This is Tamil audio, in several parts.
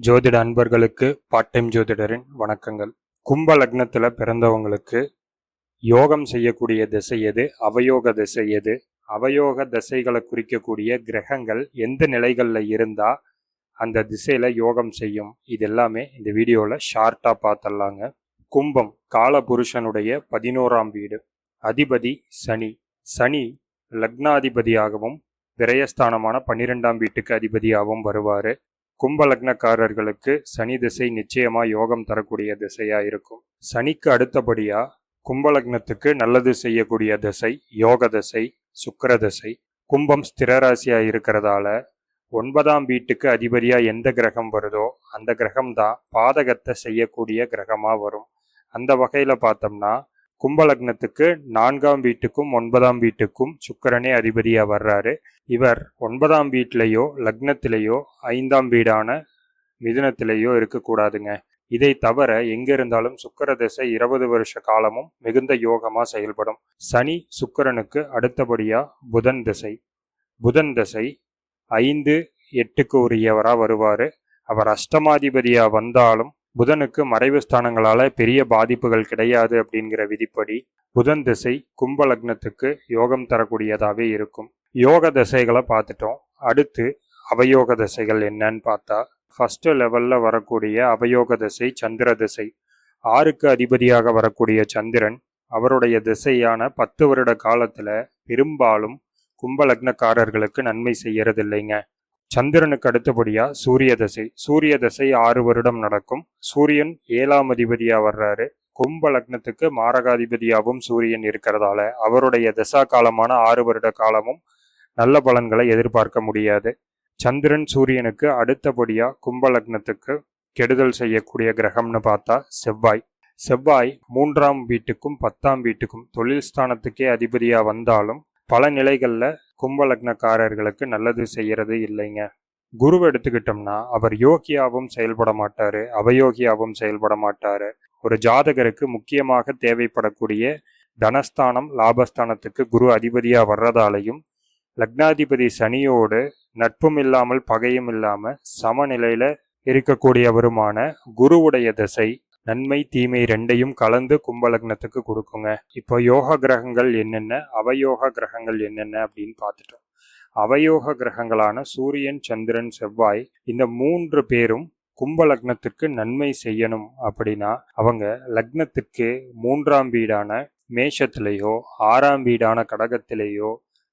ஜோதிட அன்பர்களுக்கு பார்ட் டைம் ஜோதிடரின் வணக்கங்கள். கும்ப லக்னத்தில் பிறந்தவங்களுக்கு யோகம் செய்யக்கூடிய திசை எது? அவயோக திசை எது? அவயோக திசைகளை குறிக்கக்கூடிய கிரகங்கள் எந்த நிலைகளில் இருந்தால் அந்த திசையில் யோகம் செய்யும்? இது எல்லாமே இந்த வீடியோவில் ஷார்ட்டாக பார்த்துடலாங்க கும்பம் காலபுருஷனுடைய பதினோராம் வீடு. அதிபதி சனி. சனி லக்னாதிபதியாகவும் விரயஸ்தானமான பன்னிரெண்டாம் வீட்டுக்கு அதிபதியாகவும் வருவார். கும்பலக்னக்காரர்களுக்கு சனி திசை நிச்சயமா யோகம் தரக்கூடிய திசையா இருக்கும். சனிக்கு அடுத்தபடியா கும்பலக்னத்துக்கு நல்லது செய்யக்கூடிய திசை யோக திசை சுக்கர திசை. கும்பம் ஸ்திரராசியா இருக்கிறதால ஒன்பதாம் வீட்டுக்கு அதிபதியா எந்த கிரகம் வருதோ அந்த கிரகம் தான் பாதகத்தை செய்யக்கூடிய கிரகமா வரும். அந்த வகையில பார்த்தோம்னா கும்பலக்னத்துக்கு நான்காம் வீட்டுக்கும் ஒன்பதாம் வீட்டுக்கும் சுக்கிரனே அதிபதியாக வர்றாரு. இவர் ஒன்பதாம் வீட்டிலேயோ லக்னத்திலேயோ ஐந்தாம் வீடான மிதுனத்திலேயோ இருக்கக்கூடாதுங்க. இதை தவிர எங்க இருந்தாலும் சுக்கிர திசை இருபது வருஷ காலமும் மிகுந்த யோகமா செயல்படும். சனி சுக்கிரனுக்கு அடுத்தபடியா புதன் திசை. புதன் திசை ஐந்து எட்டுக்கு உரியவரா வருவாரு. அவர் அஷ்டமாதிபதியா வந்தாலும் புதனுக்கு மறைவு ஸ்தானங்களால பெரிய பாதிப்புகள் கிடையாது அப்படிங்கிற விதிப்படி புதன் திசை கும்ப லக்னத்துக்கு யோகம் தரக்கூடியதாகவே இருக்கும். யோக திசைகளை பார்த்துட்டோம். அடுத்து அவயோக திசைகள் என்னன்னு பார்த்தா ஃபஸ்ட்டு லெவலில் வரக்கூடிய அவயோக திசை சந்திர திசை. ஆறுக்கு அதிபதியாக வரக்கூடிய சந்திரன் அவருடைய திசையான பத்து வருட காலத்தில் பெரும்பாலும் கும்ப லக்னக்காரர்களுக்கு நன்மை செய்யறதில்லைங்க. சந்திரனுக்கு அடுத்தபடியா சூரிய தசை. சூரிய தசை ஆறு வருடம் நடக்கும். சூரியன் ஏழாம் அதிபதியா வர்றாரு. கும்ப லக்னத்துக்கு மாரகாதிபதியாகவும் சூரியன் இருக்கிறதால அவருடைய தசா காலமான ஆறு வருட காலமும் நல்ல பலன்களை எதிர்பார்க்க முடியாது. சந்திரன் சூரியனுக்கு அடுத்தபடியா கும்ப லக்னத்துக்கு கெடுதல் செய்யக்கூடிய கிரகம்னு பார்த்தா செவ்வாய். செவ்வாய் மூன்றாம் வீட்டுக்கும் பத்தாம் வீட்டுக்கும் தொழில் ஸ்தானத்துக்கே அதிபதியா வந்தாலும் பல நிலைகளில் கும்பலக்னக்காரர்களுக்கு நல்லது செய்யறது இல்லைங்க. குரு எடுத்துக்கிட்டோம்னா அவர் யோகியாவும் செயல்பட மாட்டாரு அவயோகியாவும் செயல்பட மாட்டாரு. ஒரு ஜாதகருக்கு முக்கியமாக தேவைப்படக்கூடிய தனஸ்தானம் லாபஸ்தானத்துக்கு குரு அதிபதியா வர்றதாலையும் லக்னாதிபதி சனியோடு நட்பும் இல்லாமல் பகையும் இல்லாமல் சமநிலையில இருக்கக்கூடியவருமான குருவுடைய திசை நன்மை தீமை ரெண்டையும் கலந்து கும்பலக்னத்துக்கு கொடுக்குங்க. இப்போ யோக கிரகங்கள் என்னென்ன? அவயோக கிரகங்கள் என்னென்ன அப்படின்னு பார்த்துட்டோம். அவயோக கிரகங்களான சூரியன் சந்திரன் செவ்வாய் இந்த மூன்று பேரும் கும்ப லக்னத்திற்கு நன்மை செய்யணும் அப்படின்னா அவங்க லக்னத்துக்கு மூன்றாம் வீடான மேஷத்திலேயோ ஆறாம் வீடான கடகத்திலேயோ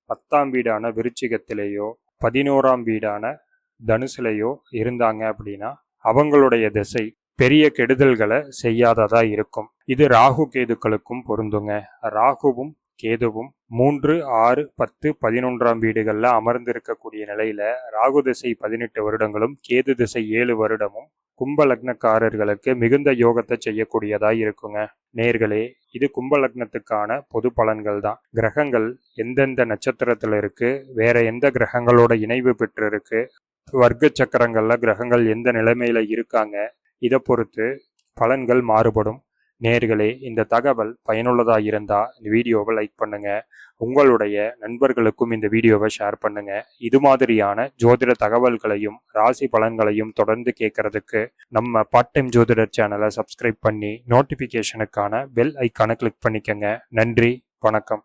பத்தாம் வீடான விருச்சிகத்திலேயோ பதினோராம் வீடான தனுசுலையோ இருந்தாங்க அப்படின்னா அவங்களுடைய திசை பெரிய கெடுதல்களை செய்யாததா இருக்கும். இது ராகு கேதுக்களுக்கும் பொருந்துங்க. ராகுவும் கேதுவும் மூன்று ஆறு பத்து பதினொன்றாம் வீடுகளில் அமர்ந்திருக்கக்கூடிய நிலையில ராகு திசை பதினெட்டு வருடங்களும் கேது திசை ஏழு வருடமும் கும்ப லக்னக்காரர்களுக்கு மிகுந்த யோகத்தை செய்யக்கூடியதாக இருக்குங்க. நேர்களே இது கும்ப லக்னத்துக்கான பொது பலன்கள் தான். கிரகங்கள் எந்தெந்த நட்சத்திரத்துல இருக்கு வேற எந்த கிரகங்களோட இணைவு பெற்று இருக்கு வர்க்க சக்கரங்கள்ல கிரகங்கள் எந்த நிலைமையில இருக்காங்க இதை பொறுத்து பலன்கள் மாறுபடும். நேர்களே இந்த தகவல் பயனுள்ளதாக இருந்தால் இந்த வீடியோவை லைக் பண்ணுங்கள் உங்களுடைய நண்பர்களுக்கும் இந்த வீடியோவை ஷேர் பண்ணுங்கள் இது மாதிரியான ஜோதிட தகவல்களையும் ராசி பலன்களையும் தொடர்ந்து கேட்கறதுக்கு நம்ம பார்ட் டைம் ஜோதிடர் சேனலை சப்ஸ்கிரைப் பண்ணி நோட்டிஃபிகேஷனுக்கான பெல் ஐக்கானை கிளிக் பண்ணிக்கோங்க. நன்றி வணக்கம்.